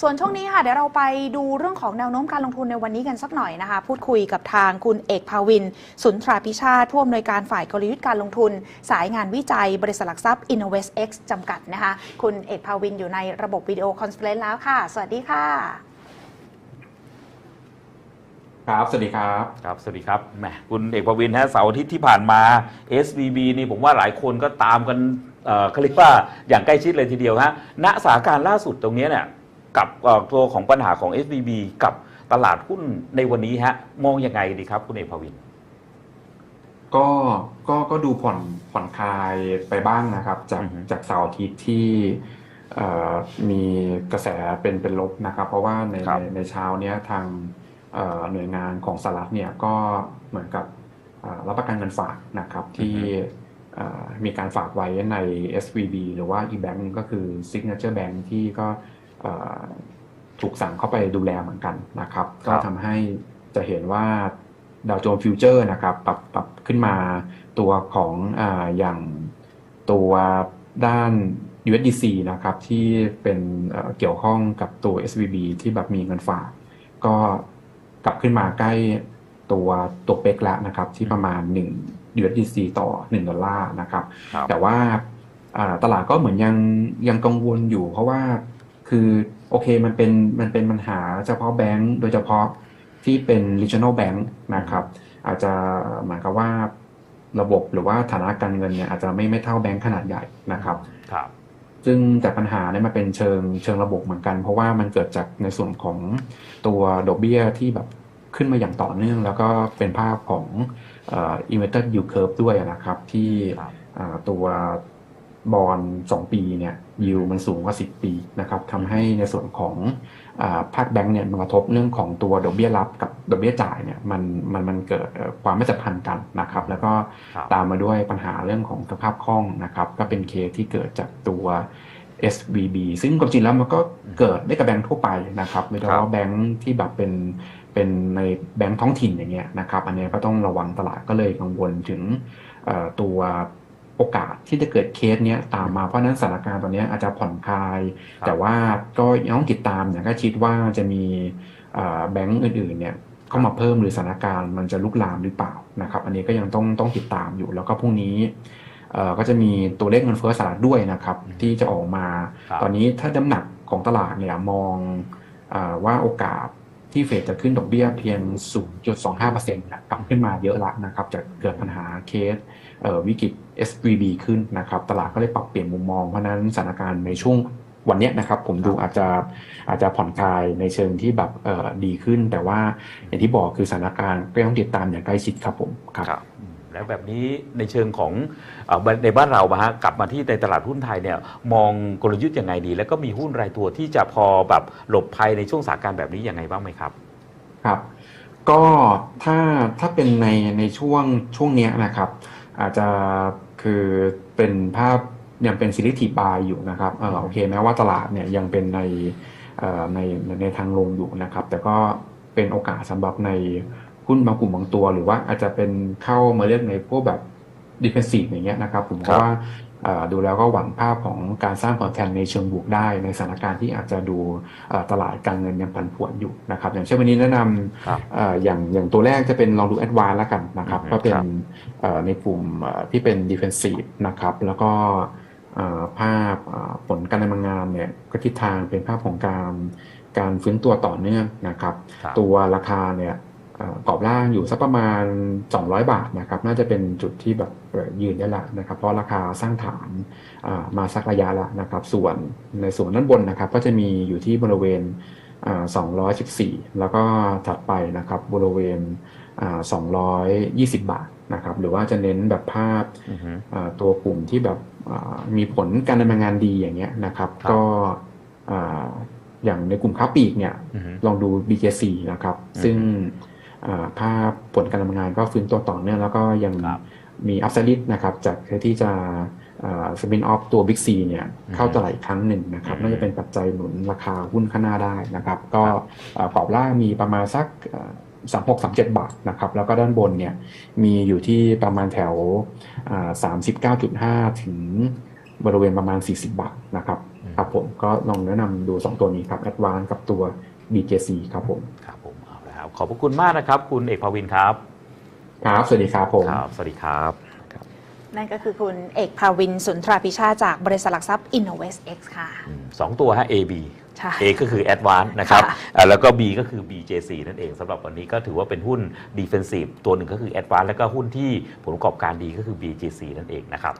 ส่วนช่วงนี้ค่ะเดี๋ยวเราไปดูเรื่องของแนวโน้มการลงทุนในวันนี้กันสักหน่อยนะคะ พูดคุยกับทางคุณเอกภาวิน สุนทราพิชาติผู้อำนวยการฝ่ายกลยุทธ์การลงทุน สายงานวิจัยบริษัทหลักทรัพย์ InnovestX จำกัดนะคะ คุณเอกภาวินอยู่ในระบบวิดีโอคอนเฟอเรนซ์แล้วค่ะ สวัสดีค่ะ ครับ สวัสดีครับ ครับ สวัสดีครับแหมคุณเอกประวินฮะเสาร์อาทิตย์ที่ผ่านมา SVB นี่ผมว่าหลายคนก็ตามกันเอ่อเขาเรียกว่าอย่างใกล้ชิดเลยทีเดียวฮะณสถานการณ์ล่าสุดตรงเนี้ยเนี่ย กับเอ่อตัวของปัญหาของ SVB กับตลาดหุ้นในวันนี้ฮะ มองยังไงดีครับ คุณเอกประวิน ก็ก็ก็ดูผ่อนผ่อนคลายไปบ้างนะครับ จากอือฮึจากเสาร์อาทิตย์ที่เอ่อมีกระแสเป็นเป็นลบนะครับ เพราะว่าในครับในในเช้าเนี้ยทางเอ่อหน่วยงานของสหรัฐเนี่ยก็เหมือนกับเอ่อรับประกันเงินฝากนะครับที่เอ่อมีการฝากไว้ใน SVB หรือว่าอีกแบงก์ก็คือ Signature Bank ที่ก็เอ่อ ถูกสั่งเข้าไปดูแลเหมือนกันนะครับ ก็ทำให้จะเห็นว่าดาวโจนส์ฟิวเจอร์นะครับปรับปรับขึ้นมาตัวของอาอย่างตัวด้าน USDC นะครับที่เป็นเอ่อเกี่ยวข้องกับตัว SVB ที่แบบมีเงินฝาก ก็กลับขึ้นมาใกล้ตัวตัวเป็กแล้วนะครับที่ประมาณ 1 USDC ต่อ 1 ดอลลาร์นะครับครับแต่ว่าอ่าตลาดก็เหมือนยังยังกังวลอยู่เพราะว่า คือโอเคมันเป็นมันเป็นปัญหาเฉพาะแบงก์โดยเฉพาะที่เป็น regional bank นะครับ อาจจะเหมือนกับว่าระบบหรือว่าฐานะการเงินเนี่ยอาจจะไม่ไม่เท่าแบงก์ขนาดใหญ่นะครับครับซึ่งจากปัญหาเนี่ยมันเป็นเชิงเชิงระบบเหมือนกัน เพราะว่ามันเกิดจากในส่วนของตัวดอกเบี้ยที่แบบขึ้นมาอย่างต่อเนื่อง แล้วก็เป็นภาพของเอ่อ inverted yield curve ด้วยนะครับ ที่ครับอ่าตัว บอลสองปีเนี่ยยิวมันสูงกว่า10ปีนะครับทำให้ในส่วนของอาภาคแบงก์เนี่ยมันกระทบเรื่องของตัวดอกเบี้ยรับกับดอกเบี้ยจ่ายเนี่ยมันมันมันเกิดเอ่อความไม่สัมพันธ์กันนะครับ แล้วก็ครับตามมาด้วยปัญหาเรื่องของสภาพคล่องนะครับ ก็เป็นเคสที่เกิดจากตัว SVB ซึ่งความจริงแล้วมันก็เกิดได้กับแบงก์ทั่วไปนะครับโดยเฉครัพาะบแบงก์ที่แบบเป็นเป็นในแบงก์ท้องถิ่นอย่างเงี้ยนะครับ อันเนี้ยก็ต้องระวังตลาดก็เลยกังวลถึงเอ่อตัว โอกาสที่จะเกิดเคสเนี้ยตามมาเพราะฉะนั้นสถานการณ์ตอนเนี้ยอาจจะผ่อนคลายครับแต่ว่าก็ยังต้องติดตามอย่างใก็ชิดว่าจะมีเอ่อแบงก์อื่นๆเนี่ยเข้ามาเพิ่มหรือสถานการณ์มันจะลุกลามหรือเปล่านะครับ อันนี้ก็ยังต้องต้องติดตามอยู่ แล้วก็พรุ่งนี้เอ่อก็จะมีตัวเลขเงินเฟ้อสหรัฐด้วยนะครับ ที่จะออกมาครับตอนนี้ถ้าน้ำหนักของตลาดเนี่ยมองอาว่าโอกาส ที่เฟดจะขึ้นดอกเบี้ยเพียง 0.25%เนี่ยกลับขึ้นมาเยอะละนะครับจากเกิดปัญหาเคสเอ่อวิกฤต SVB ขึ้นนะครับ ตลาดก็เลยปรับเปลี่ยนมุมมอง เพราะฉะนั้นสถานการณ์ในช่วงวันเนี้ยนะครับ ผมดูอาจจะอาจจะผ่อนคลายในเชิงที่แบบเอ่อดีขึ้น แต่ว่าอย่างที่บอกคือสถานการณ์ก็ต้องติดตามอย่างใกล้ชิดครับผมครับครับอืม แล้วแบบนี้ในเชิงของเอ่อในบ้านเราอะฮะกลับมาที่ในตลาดหุ้นไทยเนี่ยมองกลยุทธ์ยังไงดี แล้วก็มีหุ้นรายตัวที่จะพอแบบหลบภัยในช่วงสถานการณ์แบบนี้ยังไงบ้างไหมครับครับ ก็ถ้าถ้าเป็นในในช่วงช่วงเนี้ยนะครับ อาจจะคือเป็นภาพยังเป็น selective buy อยู่นะครับเออโอเคแม้ว่าตลาดเนี่ยยังเป็นในเอ่อในในในทางลงอยู่นะครับ แต่ก็เป็นโอกาสสำหรับใน หุ้นบางกลุ่มบางตัว หรือว่าอาจจะเป็นเข้ามาเลือกในพวกแบบ defensive อย่างเงี้ยนะครับ ผมครับว่าเอ่อดูแล้วก็หวังภาพของการสร้างผลตอบแทนในเชิงบวกได้ ในสถานการณ์ที่อาจจะดูเอ่อตลาดการเงินยังผันผวนอยู่นะครับ อย่างเช่นวันนี้แนะนำครับเอ่ออย่างอย่างตัวแรกจะเป็นลองดูแอดวานแล้วกันนะครับอืมก็เป็นครับเอ่อในกลุ่มเอ่อที่เป็น defensive นะครับ แล้วก็เอ่อภาพเอ่อผลการดำเนินงานเนี่ยก็ทิศทางเป็นภาพของการการฟื้นตัวต่อเนื่องนะครับครับตัวราคาเนี่ยเอ่อ กรอบล่างอยู่สักประมาณ 200 บาทนะครับ น่าจะเป็นจุดที่แบบเอ่อยืนได้ละนะครับ เพราะราคาสร้างฐานอ่ามาสักระยะละนะครับ ส่วนในส่วนด้านบนนะครับ ก็จะมีอยู่ที่บริเวณอ่า214 แล้วก็ถัดไปนะครับบริเวณอ่า220 บาทนะครับ หรือว่าจะเน้นแบบภาพอือฮึอ่าตัวกลุ่มที่แบบอ่ามีผลการดำเนินงานดีอย่างเงี้ยนะครับครับก็อ่าอย่างในกลุ่มค้าปลีกเนี่ยอือฮึลองดู BKC นะครับอืมซึ่งอ่า ภาพผลการดำเนินงานก็ฟื้นตัวต่อเนื่องแล้วก็ยังครับมีอัพไซด์นะครับจากที่จะสปินออฟตัว Big C เนี่ยอืมเข้าตลาดอีกครั้งหนึ่งนะครับอืมน่าจะเป็นปัจจัยหนุนราคาหุ้นข้างหน้าได้นะครับ ก็ครับอ่ากรอบล่างมีประมาณสักสามหกสามเจ็ดบาทนะครับ แล้วก็ด้านบนเนี่ยมีอยู่ที่ประมาณแถวสามสิบเก้าจุดห้าถึงบริเวณประมาณ40บาทนะครับอืมครับผมก็ลองแนะนำดู2ตัวนี้ครับ Advance กับตัว BJC ครับผมครับผมเอาละครับ ขอบพระคุณมากนะครับ คุณเอกภวินครับ ครับ สวัสดีครับผม ครับ สวัสดีครับนั่นก็คือคุณเอกภาวินสุนทราพิชาติจากบริษัทหลักทรัพย์ Innovest X ค่ะอืมสองตัวฮะ AB ใช่ A ก็คือ Advance นะครับค่ะอ่าแล้วก็ B ก็คือ BJC นั่นเองสำหรับวันนี้ก็ถือว่าเป็นหุ้น Defensive ตัวหนึ่งก็คือ Advance แล้วก็หุ้นที่ผลประกอบการดีก็คือ BJC นั่นเองนะครับ